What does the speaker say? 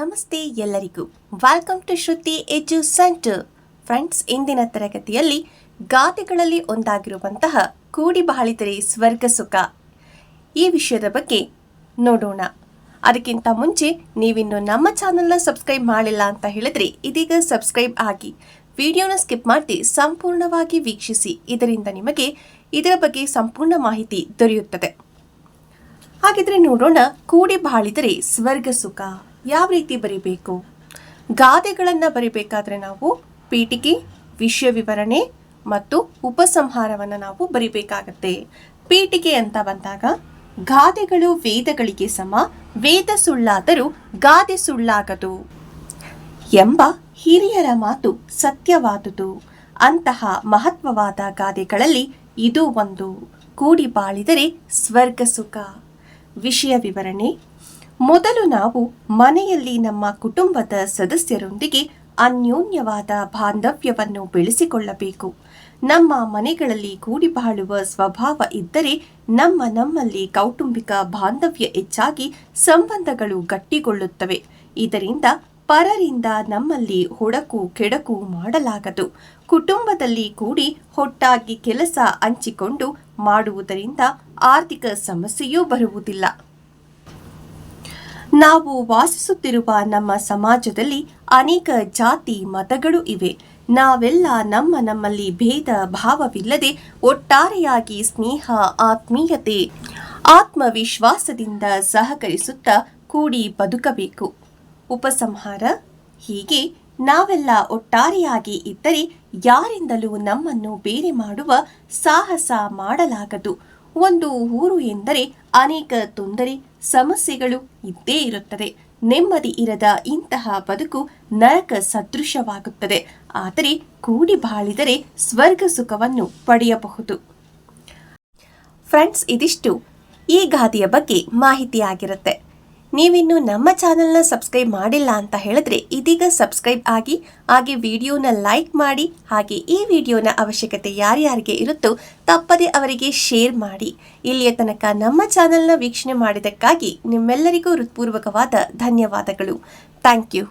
ನಮಸ್ತೆ ಎಲ್ಲರಿಗೂ. Welcome to Shruti edu centre friends ಇಂದಿನ ತರಗತಿಯಲ್ಲಿ ಗಾದೆಗಳಲ್ಲಿ ಒಂದಾಗಿರುವಂತಹ ಕೂಡಿ ಬಾಳಿದರೆ ಸ್ವರ್ಗ ಸುಖ. ಈ ವಿಷಯದ ಬಗ್ಗೆ ನೋಡೋಣ. ಅದಕ್ಕಿಂತ ಮುಂಚೆ ನೀವಿನ್ನು ನಮ್ಮ ಚಾನಲ್ನ ಸಬ್ಸ್ಕ್ರೈಬ್ ಮಾಡಿಲ್ಲ ಅಂತ ಹೇಳಿದ್ರೆ ಇದೀಗ ಸಬ್ಸ್ಕ್ರೈಬ್ ಆಗಿ ವಿಡಿಯೋನ ಸ್ಕಿಪ್ ಮಾಡಿ ಸಂಪೂರ್ಣವಾಗಿ ವೀಕ್ಷಿಸಿ. ಇದರಿಂದ ನಿಮಗೆ ಇದರ ಬಗ್ಗೆ ಸಂಪೂರ್ಣ ಮಾಹಿತಿ ದೊರೆಯುತ್ತದೆ. ಹಾಗಿದ್ರೆ ನೋಡೋಣ ಕೂಡಿ ಬಾಳಿದರೆ ಸ್ವರ್ಗ ಸುಖ. ಯಾವ ರೀತಿ ಬರಿಬೇಕು? ಗಾದೆಗಳನ್ನು ಬರಿಬೇಕಾದ್ರೆ ನಾವು ಪೀಠಿಕೆ ವಿಷಯ ವಿವರಣೆ ಮತ್ತು ಉಪಸಂಹಾರವನ್ನು ನಾವು ಬರಿಬೇಕಾಗತ್ತೆ. ಪೀಠಿಕೆ ಅಂತ ಬಂದಾಗ ಗಾದೆಗಳು ವೇದಗಳಿಗೆ ಸಮ, ವೇದ ಸುಳ್ಳಾದರೂ ಗಾದೆ ಸುಳ್ಳಾಗದು ಎಂಬ ಹಿರಿಯರ ಮಾತು ಸತ್ಯವಾದುದು. ಅಂತಹ ಮಹತ್ವವಾದ ಗಾದೆಗಳಲ್ಲಿ ಇದು ಒಂದು. ಕೂಡಿ ಬಾಳಿದರೆ ಸ್ವರ್ಗ ಸುಖ ವಿಷಯ ವಿವರಣೆ ಮೊದಲು ನಾವು ಮನೆಯಲ್ಲಿ ನಮ್ಮ ಕುಟುಂಬದ ಸದಸ್ಯರೊಂದಿಗೆ ಅನ್ಯೋನ್ಯವಾದ ಬಾಂಧವ್ಯವನ್ನು ಬೆಳೆಸಿಕೊಳ್ಳಬೇಕು. ನಮ್ಮ ಮನೆಗಳಲ್ಲಿ ಕೂಡಿ ಬಾಳುವ ಸ್ವಭಾವ ಇದ್ದರೆ ನಮ್ಮ ನಮ್ಮಲ್ಲಿ ಕೌಟುಂಬಿಕ ಬಾಂಧವ್ಯ ಹೆಚ್ಚಾಗಿ ಸಂಬಂಧಗಳು ಗಟ್ಟಿಗೊಳ್ಳುತ್ತವೆ. ಇದರಿಂದ ಪರರಿಂದ ನಮ್ಮಲ್ಲಿ ಹೊಡಕು ಕೆಡಕು ಮಾಡಲಾಗದು. ಕುಟುಂಬದಲ್ಲಿ ಕೂಡಿ ಹೊಟ್ಟಾಗಿ ಕೆಲಸ ಹಂಚಿಕೊಂಡು ಮಾಡುವುದರಿಂದ ಆರ್ಥಿಕ ಸಮಸ್ಯೆಯೂ ಬರುವುದಿಲ್ಲ. ನಾವು ವಾಸಿಸುತ್ತಿರುವ ನಮ್ಮ ಸಮಾಜದಲ್ಲಿ ಅನೇಕ ಜಾತಿ ಮತಗಳು ಇವೆ. ನಾವೆಲ್ಲ ನಮ್ಮ ನಮ್ಮಲ್ಲಿ ಭೇದ ಭಾವವಿಲ್ಲದೆ ಒಟ್ಟಾರೆಯಾಗಿ ಸ್ನೇಹ, ಆತ್ಮೀಯತೆ, ಆತ್ಮವಿಶ್ವಾಸದಿಂದ ಸಹಕರಿಸುತ್ತಾ ಕೂಡಿ ಬದುಕಬೇಕು. ಉಪಸಂಹಾರ? ಹೀಗೆ ನಾವೆಲ್ಲ ಒಟ್ಟಾರೆಯಾಗಿ ಇದ್ದರೆ ಯಾರಿಂದಲೂ ನಮ್ಮನ್ನು ಬೇರೆ ಮಾಡುವ ಸಾಹಸ ಮಾಡಲಾಗದು. ಒಂದು ಊರು ಎಂದರೆ ಅನೇಕ ತೊಂದರೆ, ಸಮಸ್ಯೆಗಳು ಇದ್ದೇ ಇರುತ್ತದೆ ನೆಮ್ಮದಿ ಇರದ ಇಂತಹ ಬದುಕು ನರಕ ಸದೃಶವಾಗುತ್ತದೆ. ಆದರೆ ಕೂಡಿ ಬಾಳಿದರೆ ಸ್ವರ್ಗ ಸುಖವನ್ನು ಪಡೆಯಬಹುದು. ಫ್ರೆಂಡ್ಸ್, ಇದಿಷ್ಟು ಈ ಗಾದೆಯ ಬಗ್ಗೆ ಮಾಹಿತಿಯಾಗಿರುತ್ತೆ. ನೀವಿನ್ನು ನಮ್ಮ ಚಾನೆಲ್ನ ಸಬ್ಸ್ಕ್ರೈಬ್ ಮಾಡಿಲ್ಲ ಅಂತ ಹೇಳಿದ್ರೆ ಇದೀಗ ಸಬ್ಸ್ಕ್ರೈಬ್ ಆಗಿ, ಹಾಗೆ ವಿಡಿಯೋನ ಲೈಕ್ ಮಾಡಿ, ಹಾಗೆ ಈ ವಿಡಿಯೋನ ಅವಶ್ಯಕತೆ ಯಾರ್ಯಾರಿಗೆ ಇರುತ್ತೋ ತಪ್ಪದೆ ಅವರಿಗೆ ಶೇರ್ ಮಾಡಿ. ಇಲ್ಲಿಯ ತನಕ ನಮ್ಮ ಚಾನೆಲ್ನ ವೀಕ್ಷಣೆ ಮಾಡಿದ್ದಕ್ಕಾಗಿ ನಿಮ್ಮೆಲ್ಲರಿಗೂ ಹೃತ್ಪೂರ್ವಕವಾದ ಧನ್ಯವಾದಗಳು. Thank you.